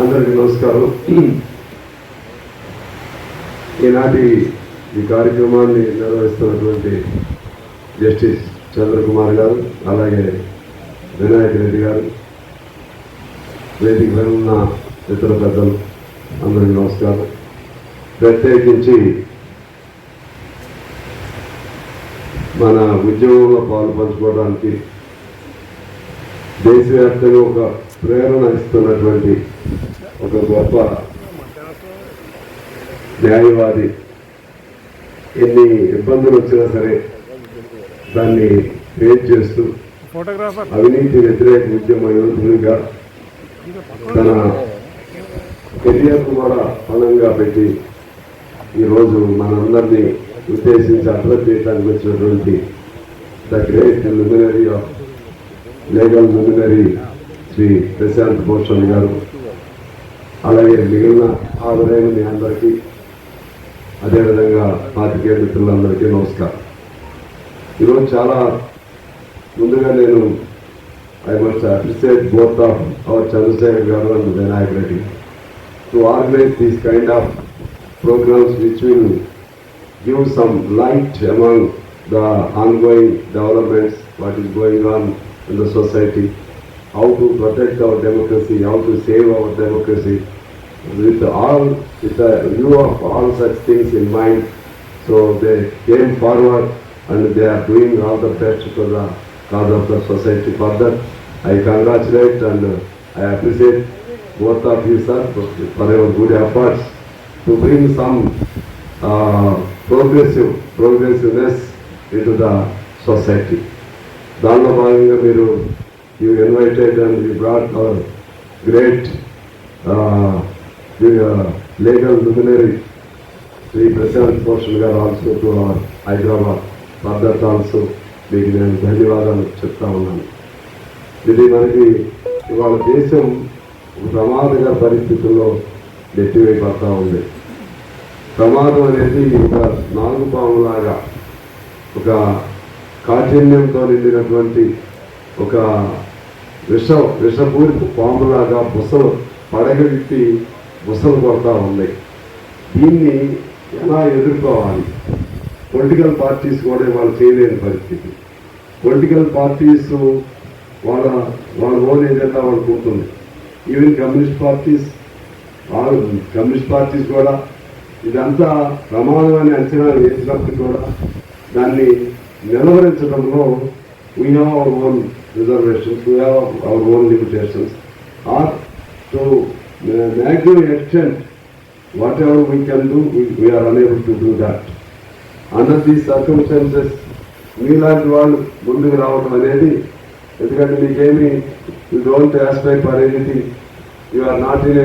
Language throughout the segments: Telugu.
అందరికీ నమస్కారం. ఈనాటి ఈ కార్యక్రమాన్ని నిర్వహిస్తున్నటువంటి జస్టిస్ చంద్రకుమార్ గారు అలాగే వినాయక్ రెడ్డి గారు వేదిక ఉన్న ఇతర పెద్దలు అందరికీ నమస్కారం. ప్రత్యేకించి మన ఉద్యోగంలో పాలు పంచుకోవడానికి దేశవ్యాప్తంగా ఒక ప్రేరణ ఇస్తున్నటువంటి ఒక గొప్ప న్యాయవాది. ఎన్ని ఇబ్బందులు వచ్చినా సరే దాన్ని ఫేస్ చేస్తూ అవినీతి వ్యతిరేక ఉద్యమ యోధునిగా తన కెరియర్ కూడా బలంగా పెట్టి ఈరోజు మనందరినీ ఉద్దేశించి అడ్రస్ చేయడానికి వచ్చినటువంటి the great luminary of legal missionary Shri Prashant Bhushan గారు అలాగే మిగిలిన హాజరైన మీ అందరికీ అదేవిధంగా పాతికేయ మిత్రులందరికీ నమస్కారం. ఈరోజు చాలా ముందుగా నేను I must appreciate both of our Chandrashekhar గారు and Vinayak Reddy to organise these kind of programmes which will give some light among the ongoing developments, what is going on in the society, how to protect our democracy, how to save our democracy, with all, with the view of all such things in mind. So they came forward and they are doing all the best for the cause of the society. For that, I congratulate and I appreciate both of you, sir, for for your good efforts to bring some uh, progressive, progressiveness into the society. దానిలో భాగంగా మీరు you invited and you brought our great legal luminary Shri Prashant Bhushan గారు also to our Hyderabad for also మీకు నేను ధన్యవాదాలు చెప్తా ఉన్నాను. ఇది మనకి ఇవాళ దేశం ప్రమాదకర పరిస్థితుల్లో నెట్టివేయబడతా ఉంది. ప్రమాదం అనేది ఒక నాగుపాములాగా ఒక కాఠిన్యంతో నిండినటువంటి ఒక విష విషపూరిపు పాములాగా బుసలు పడగలిపి బుసలు కొడతా ఉంది దీన్ని ఎలా ఎదుర్కోవాలి? పొలిటికల్ పార్టీస్ కూడా వాళ్ళు చేయలేని పరిస్థితి. పొలిటికల్ పార్టీస్ వాళ్ళ వాళ్ళ ఓన్ ఏజెండా వాళ్ళకు ఉంటుంది ఈవెన్ కమ్యూనిస్ట్ పార్టీస్ వాళ్ళు కమ్యూనిస్ట్ పార్టీస్ కూడా ఇదంతా ప్రమాదం అని అంచనా వేసినప్పుడు కూడా దాన్ని నిలవరించడంలో we have our own reservations we have our own limitations or to maximum extent whatever we can do we are unable to do that under these circumstances మీలాంటి వాళ్ళు ముందుకు రావడం అనేది ఎందుకంటే మీకేమి you don't aspire for anything you are not in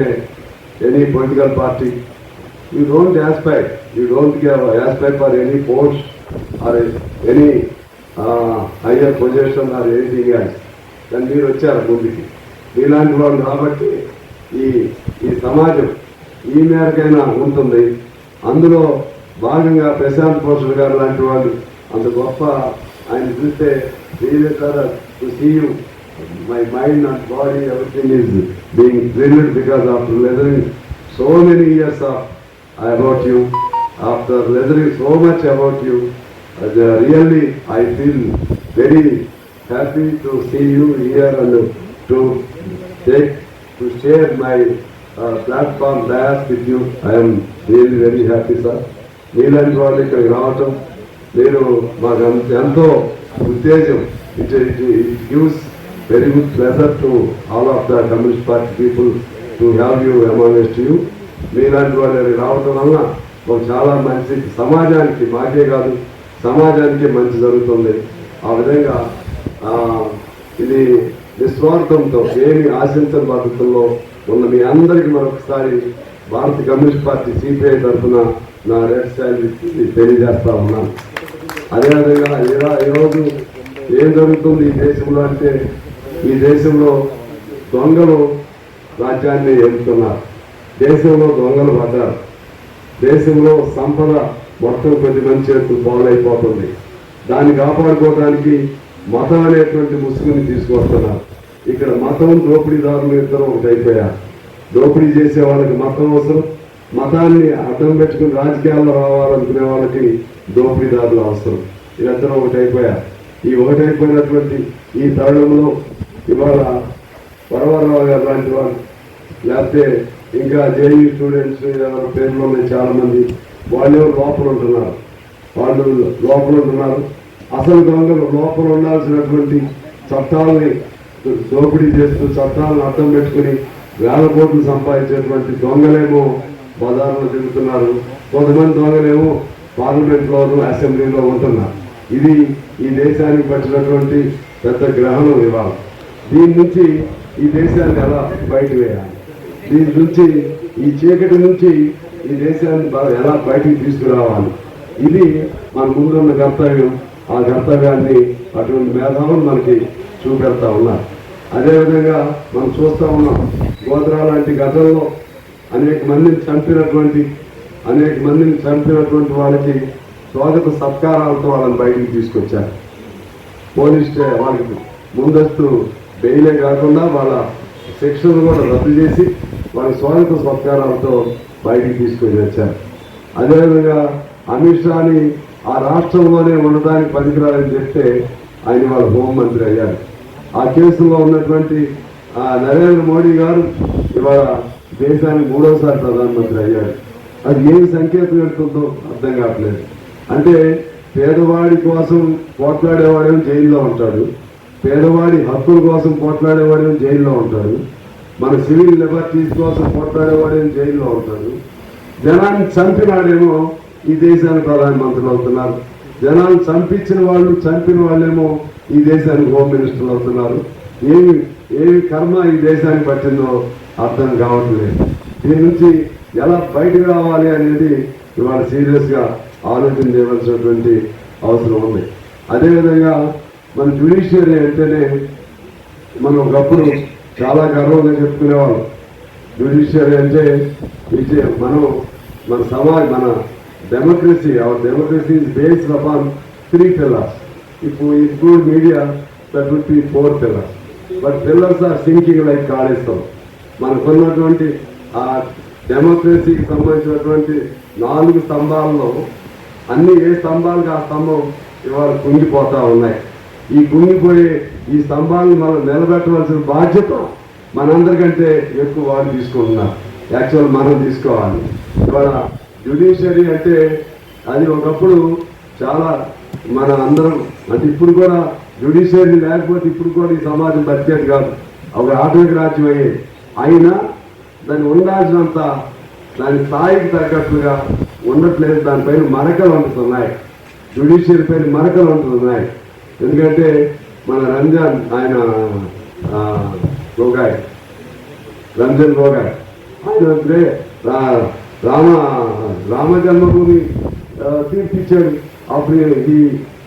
any political party you don't aspire you don't give aspire for any post or any higher position or anything else కానీ మీరు వచ్చారు ముందుకి? మీలాంటి వాళ్ళు కాబట్టి ఈ ఈ సమాజం ఈ మేరకైనా ఉంటుంది. అందులో భాగంగా ప్రశాంత్ భూషణ్ గారు లాంటి వాళ్ళు అంత గొప్ప ఆయన చూస్తే to see you. My mind and body everything is being thrilled because after leathering so many years of about you after leathering so much about you really I feel very happy to see you here and to take to share my platform dais with you I'm really very happy sir మీలాంటి వాళ్ళు ఇక్కడికి రావటం మీరు మాకు ఎంతో ఉత్తేజం it it gives very good pleasure to all of the communist party people to have you amongst you మీలాంటి వాళ్ళు రావటం వలన మాకు చాలా మంచి సమాజానికి మాకే కాదు సమాజానికి మంచి జరుగుతుంది. ఆ విధంగా ఇది నిస్వార్థంతో ఏమి ఆశించని పద్ధతుల్లో ఉన్న మీ అందరికీ మరొకసారి భారత కమ్యూనిస్ట్ పార్టీ సిపిఐ తరఫున నా రెడ్ శాలరీ తెలియజేస్తా ఉన్నాను. అదేవిధంగా ఇలా ఈరోజు ఏం జరుగుతుంది ఈ దేశంలో అంటే ఈ దేశంలో దొంగలు రాజ్యాన్ని ఎదుగుతున్నారు దేశంలో దొంగలు పడ్డారు. దేశంలో సంపద మొత్తం కొద్ది మంది చేతులు పాలైపోతుంది దాన్ని కాపాడుకోవడానికి మతం అనేటువంటి ముసుగుని తీసుకొస్తున్నారు. ఇక్కడ మతం దోపిడీదారులు ఇద్దరు ఒకటి అయిపోయారు దోపిడీ చేసే వాళ్ళకి మతం అవసరం. మతాన్ని అర్థం పెట్టుకుని రాజకీయాల్లో రావాలనుకునే వాళ్ళకి దోపిడీదారులు అవసరం. ఇదంతా ఒకటైపోయారు ఈ ఒకటైపోయినటువంటి ఈ తరుణంలో ఇవాళ వరవరరావు గారు లాంటి వాళ్ళు లేకపోతే ఇంకా జేఈ స్టూడెంట్స్ ఎవరి పేర్లు ఉన్నాయి చాలా మంది వాళ్ళు లోపల ఉంటున్నారు? వాళ్ళు లోపల ఉంటున్నారు. అసలు దొంగలు లోపల ఉండాల్సినటువంటి చట్టాలని దోపిడీ చేస్తూ చట్టాలను అర్థం పెట్టుకుని వేల కోట్లు సంపాదించేటువంటి దొంగలేమో బజార్లో తిరుగుతున్నారు. కొంతమంది దొంగలేమో పార్లమెంట్లోను అసెంబ్లీలో ఉంటున్నారు. ఇది ఈ దేశానికి పట్టినటువంటి పెద్ద గ్రహణం ఇవాళ దీని నుంచి ఈ దేశాన్ని ఎలా బయట వేయాలి దీని నుంచి ఈ చీకటి నుంచి ఈ దేశాన్ని ఎలా బయటికి తీసుకురావాలి? ఇది మన ముందున్న కర్తవ్యం. ఆ కర్తవ్యాన్ని అటువంటి మేధావులు మనకి చూపెడతా ఉన్నారు. అదేవిధంగా మనం చూస్తా ఉన్నాం గోత్రా లాంటి గతంలో అనేక మందిని చంపినటువంటి అనేక మందిని చంపినటువంటి వాళ్ళకి స్వాగత సత్కారాలతో వాళ్ళని బయటికి తీసుకొచ్చారు. పోలీస్ వాళ్ళకి ముందస్తు బెయిలే కాకుండా వాళ్ళ శిక్షను కూడా రద్దు చేసి వారి స్వాగత సత్కారాలతో బయటికి తీసుకొని వచ్చారు. అదేవిధంగా అమిత్ షాని ఆ రాష్ట్రంలోనే ఉండడానికి పనికిరాలని చెప్తే ఆయన వాళ్ళ హోంమంత్రి అయ్యారు. ఆ కేసులో ఉన్నటువంటి నరేంద్ర మోడీ గారు ఇవాళ దేశానికి మూడోసారి ప్రధానమంత్రి అయ్యారు. అది ఏం సంకేతం పెడుతుందో అర్థం కావట్లేదు. అంటే పేదవాడి కోసం పోట్లాడేవాడేమో జైల్లో ఉంటాడు. పేదవాడి హక్కుల కోసం పోట్లాడేవాడేమో జైల్లో ఉంటాడు. మన సివిల్ లిబర్టీస్ కోసం పోట్లాడేవాడేమో జైల్లో ఉంటాడు. జనాన్ని చంపినాడేమో ఈ దేశానికి ప్రధానమంత్రులు అవుతున్నారు. జనాన్ని చంపించిన వాళ్ళు చంపిన వాళ్ళేమో ఈ దేశానికి హోమ్ మినిస్టర్లు అవుతున్నారు. ఏమి ఏమి కర్మ ఈ దేశానికి పట్టిందో అర్థం కావట్లేదు. దీని నుంచి ఎలా బయటకు రావాలి అనేది ఇవాళ సీరియస్గా ఆలోచన చేయవలసినటువంటి అవసరం ఉంది. అదేవిధంగా మన జ్యుడిషియరీ అంటేనే మనం ఒకప్పుడు చాలా గర్వంగా చెప్పుకునేవాళ్ళం జ్యుడిషియరీ అంటే విజయ మనం మన సమాజ్ మన democracy our democracy is based upon three pillars ఇప్పుడు include media that would be four pillars but pillars are sinking like Kaleshwaram మనకున్నటువంటి ఆ డెమోక్రసీకి సంబంధించినటువంటి నాలుగు స్తంభాలలో అన్ని ఏ స్తంభాలకు ఆ స్తంభం ఇవాళ కుంగిపోతా ఉన్నాయి. ఈ కుంగిపోయే ఈ స్తంభాలను మనం నిలబెట్టవలసిన బాధ్యత మనందరికంటే ఎక్కువ వాళ్ళు తీసుకుంటున్నారు. యాక్చువల్ మనం తీసుకోవాలి. ఇవాళ జ్యుడిషియరీ అంటే అది ఒకప్పుడు చాలా మన అందరం అంటే ఇప్పుడు కూడా జ్యుడిషియరీ లేకపోతే ఇప్పుడు కూడా ఈ సమాజం బతికేది కాదు. ఒక ఆటవిక రాజ్యం అయ్యేది అయినా దాన్ని ఉండాల్సినంత దాని స్థాయికి తగ్గట్లుగా ఉండట్లేదు. దానిపైన మరకలు ఉంటున్నాయి జ్యుడిషియరీ పైన మరకలు ఉంటున్నాయి ఎందుకంటే మన రంజాన్ ఆయన ఆ, గోగాయ్ రంజన్ గోగాయ్ ఆయన అంటే రా- రామ రామ జన్మభూమి తీర్పిచ్చాడు అప్పుడు he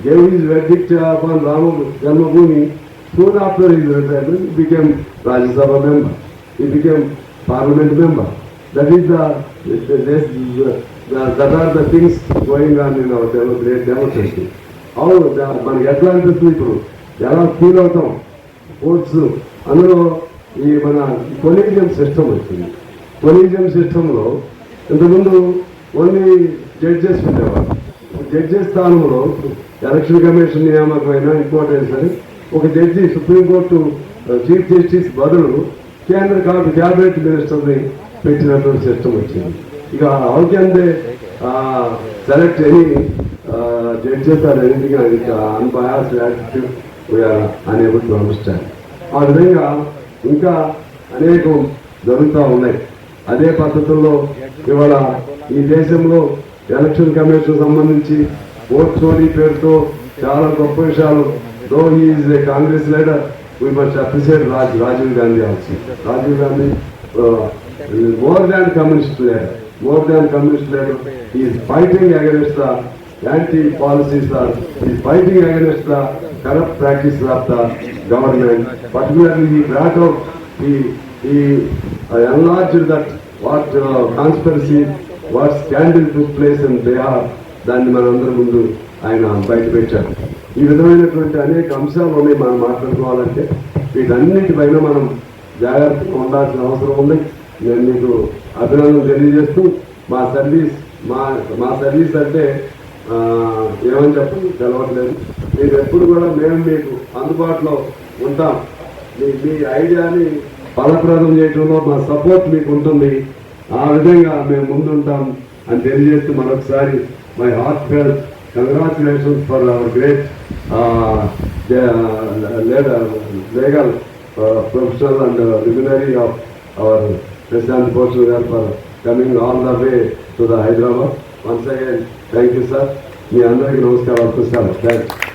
gave his verdict upon Rama Janmabhoomi soon after his retirement became Rajya Sabha member ఈ became parliament member that is that are the things going on in hour great democracy అవును మనకి ఎట్లా అనిపిస్తుంది ఇప్పుడు? ఎలా ఫీల్ అవుతాం? స్పోర్ట్స్ అందులో ఈ మన కొలీజియం సిస్టమ్ వచ్చింది. కొలీజియం సిస్టంలో ఇంతకుముందు ఓన్లీ జడ్జెస్ ఉండేవారు. జడ్జెస్ స్థానంలో ఎలక్షన్ కమిషన్ నియామకమైన ఇంపార్టెన్స్ అని ఒక జడ్జి సుప్రీంకోర్టు చీఫ్ జస్టిస్ బదులు కేంద్ర క్యాబినెట్ మినిస్టర్ని పెట్టినటువంటి సిస్టమ్ వచ్చింది. ఇక how can they select any judges or anything unbiased attitude we are unable to understand ఆ విధంగా ఇంకా అనేకం జరుగుతూ ఉన్నాయి. అదే పద్ధతుల్లో ఇవాళ ఈ దేశంలో ఎలక్షన్ కమిషన్ సంబంధించి ఓట్ చోరీ పేరుతో చాలా గొప్ప విషయాలు. Though is a Congress leader we must appreciate Raj Rajiv Gandhi also Rajiv Gandhi more than communist leader more than communist leader is fighting against the anti policies or he fighting against the corrupt practice of the government. Particularly he brought out he he enlarge that what conspiracy what scandal to place in Bihar దాన్ని మనందరి ముందు ఆయన బయట పెట్టారు. ఈ విధమైనటువంటి అనేక అంశాలు ఉన్నాయి మనం మాట్లాడుకోవాలంటే వీటన్నిటిపైన మనం జాగ్రత్తగా ఉండాల్సిన అవసరం ఉంది. నేను మీకు అభినందన తెలియజేస్తూ మా సర్వీస్ మా మా సర్వీస్ అంటే ఏమని చెప్పండి తెలవట్లేదు. మీరు ఎప్పుడు కూడా మేము మీకు అందుబాటులో ఉంటాం. మీ మీ ఐడియాని ఫలప్రదం చేయడంలో మా సపోర్ట్ మీకు ఉంటుంది. ఆ విధంగా మేము ముందుంటాం అని తెలియజేస్తూ మరొకసారి my heartfelt congratulations for our great legal professional and luminary of our Prashant Bhushan గారు for coming all the way to the Hyderabad. Once again thank you sir మీ అందరికీ నమస్కారాలు. Sir thank